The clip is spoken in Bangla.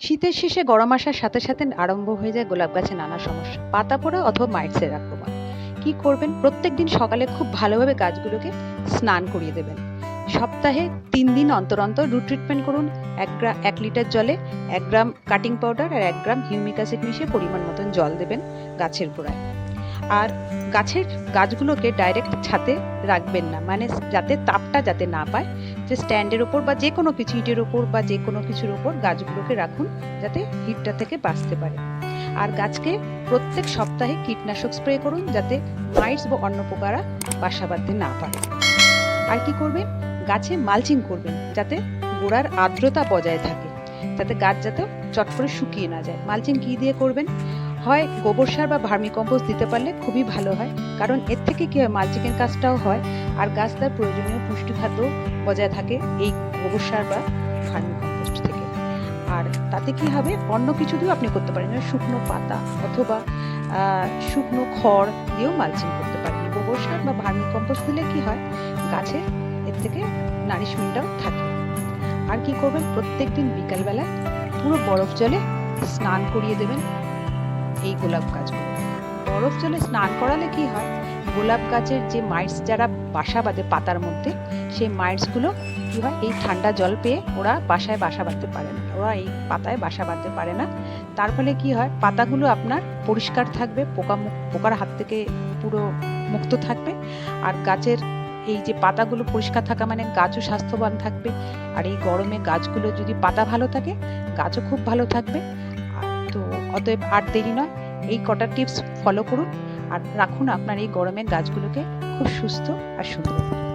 শীতের শেষে গরম আসার সাথে সাথে আরম্ভ হয়ে যায় গোলাপ গাছে নানা সমস্যা, পাতা পোড়া অথবা মাইটসের আক্রমণ কি করবেন? প্রত্যেকদিন সকালে খুব ভালোভাবে গাছগুলোকে স্নান করিয়ে দেবেন। সপ্তাহে তিন দিন অন্তর অন্তর রুট ট্রিটমেন্ট করুন। এক গ্রাম এক লিটার জলে এক গ্রাম কাটিং পাউডার আর এক গ্রাম হিউমিক অ্যাসিড মিশিয়ে পরিমাণ মতন জল দেবেন গাছের গোড়ায়। আর গাছের গাছগুলোকে ডাইরেক্ট ছাতে রাখবেন না মানে যাতে তাপটা যাতে না পায় যে স্ট্যান্ডের ওপর বা যে কোনো কিছু ইটের ওপর বা যে কোনো কিছুর ওপর গাছগুলোকে রাখুন যাতে হিটটা থেকে বাঁচতে পারে। আর গাছকে প্রত্যেক সপ্তাহে কীটনাশক স্প্রে করুন যাতে মাইটস বা অন্য পোকারা বাসা বাঁধতে না পারে। আর কি করবেন? গাছে মালচিং করবেন যাতে গোড়ার আর্দ্রতা বজায় থাকে, যাতে গাছ যাতে চট করে শুকিয়ে না যায়। মালচিং কী দিয়ে করবেন? হয়, গোবর সার বা ভার্মি কম্পোস্ট দিতে পারলে খুবই ভালো হয়। কারণ এর থেকে কি হয়, মালচিংয়ের কাজটাও হয় আর গাছ তার প্রয়োজনীয় পুষ্টি খাদ্য বজায় থাকে এই গোবর সার বা ভার্মি কম্পোস্ট থেকে। আর তাতে কি হবে, অন্য কিছু দিয়েও আপনি করতে পারেন। শুকনো পাতা অথবা শুকনো খড় দিয়েও মালচিং করতে পারেন। গোবর সার বা ভার্মি কম্পোস্ট দিলে কি হয় গাছের এর থেকে নারিশমেন্টটাও থাকে। আর কি করবেন প্রত্যেক দিন বিকালবেলা পুরো বরফ জলে স্নান করিয়ে দেবেন। এই গোলাপ গাছগুলো। বরফ জলে স্নান করালে কি হয়? গোলাপ গাছের যে মাইটস যারা বাসা বাঁধে পাতার মধ্যে, সেই মাইটসগুলো কী হয়? এই ঠান্ডা জল পেয়ে ওরা বাসায় বাসা বাঁধতে পারে না। ওরা এই পাতায় বাসা বাঁধতে পারে না। তার ফলে কি হয়? পাতাগুলো আপনার পরিষ্কার থাকবে, পোকা পোকার হাত থেকে পুরো মুক্ত থাকবে। আর গাছের এই যে পাতাগুলো পরিষ্কার থাকা মানে গাছও স্বাস্থ্যবান থাকবে। আর এই গরমে গাছগুলো যদি পাতা ভালো থাকে, গাছও খুব ভালো থাকবে। অতএব আর দেরি নয়, এই কটা টিপস ফলো করুন আর রাখুন আপনার এই গরমের গাছগুলোকে খুব সুস্থ আর সুন্দর।